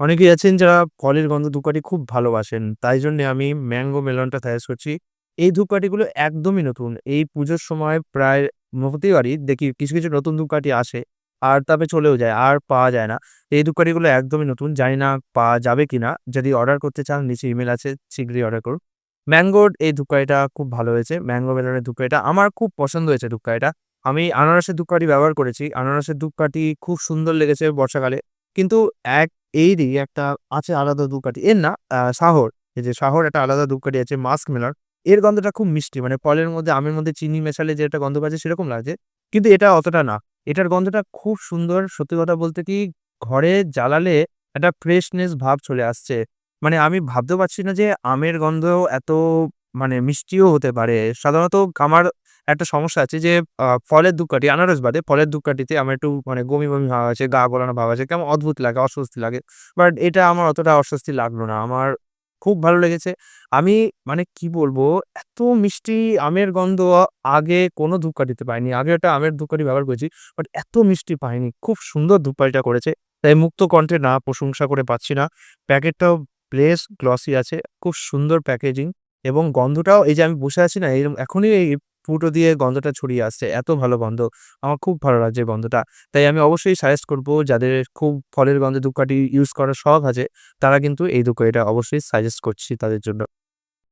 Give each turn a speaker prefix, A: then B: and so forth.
A: অনেকেই আছেন যারা ফলের গন্ধ ধূপকাঠি খুব ভালোবাসেন। তাই জন্যে আমি ম্যাঙ্গো মেলনটা সাজেস্ট করছি। এই ধূপকাঠিগুলো একদমই নতুন। এই পুজোর সময় প্রায় হতেই পারি দেখি কিছু, কিছু নতুন ধূপকাঠি আসে। আর তারপরে চলেও যায়। আর পাওয়া যায় না। এই ধূপকাঠিগুলো একদমই নতুন। জানি না পাওয়া যাবে কিনা? যদি অর্ডার করতে চান নিচে ইমেল আছে শীঘ্রই অর্ডার করুন। ম্যাঙ্গোর এই ধূপকাঠিটা খুব ভালো হয়েছে। ম্যাঙ্গো মেলনের ধূপকাঠিটা আমার খুব পছন্দ হয়েছে ধূপকাঠিটা। আমি আনারসের ধূপকাঠি ব্যবহার করেছি। আনারসের ধূপকাঠি খুব সুন্দর লেগেছে বর্ষাকালে। কিন্তু এক এরই একটা আছে আলাদা ধূপকাঠি। এর না শাহর। এই যে শাহর একটা আলাদা ধূপকাঠি আছে, মাস্ক মেলার এর গন্ধটা খুব মিষ্টি। মানে ফলের মধ্যে আমের মধ্যে চিনি মেশালে যে একটা গন্ধ যায় সেরকম লাগছে। কিন্তু এটা অতটা না। এটার গন্ধটা খুব সুন্দর। সত্যি কথা বলতে কি, ঘরে জ্বালালে একটা ফ্রেশনেস ভাব চলে আসছে। মানে আমি ভাবতে পারছি না যে আমের গন্ধ এত মানে মিষ্টিও হতে পারে। সাধারণত আমার একটা সমস্যা আছে যে ফলের ধূপকাঠি, আনারস বাদে ফলের ধূপকাঠিতে আমার একটু মানে বমি, বমি ভাব আছে, গা গোলানো ভাব আছে। কেমন অদ্ভুত লাগে, অস্বস্তি লাগে। বাট এটা আমার অতটা অস্বস্তি লাগল না। আমার খুব ভালো লেগেছে। আমি মানে কি বলব এত মিষ্টি আমের গন্ধ আগে কোনো ধূপকাঠিতে পাইনি। আগে একটা আমের ধূপকাঠি ব্যবহার করেছি। বাট এত মিষ্টি পাইনি। খুব সুন্দর ধূপকাঠিটা করেছে। তাই মুক্ত কণ্ঠে না প্রশংসা করে পাচ্ছি না। প্যাকেটটাও বেশ গ্লসি আছে। খুব সুন্দর প্যাকেজিং এবং গন্ধটাও এই যে আমি বসে আছি না এরম এখনই এই ফুটো দিয়ে গন্ধটা ছড়িয়ে আসছে। এত ভালো গন্ধ। আমার খুব ভালো লাগছে গন্ধটা। তাই আমি অবশ্যই সাজেস্ট করব, যাদের খুব ফলের গন্ধে ধূপকাঠি ইউজ করার শখ আছে, তারা কিন্তু এই ধূপকাঠিটা অবশ্যই সাজেস্ট করছি তাদের জন্য।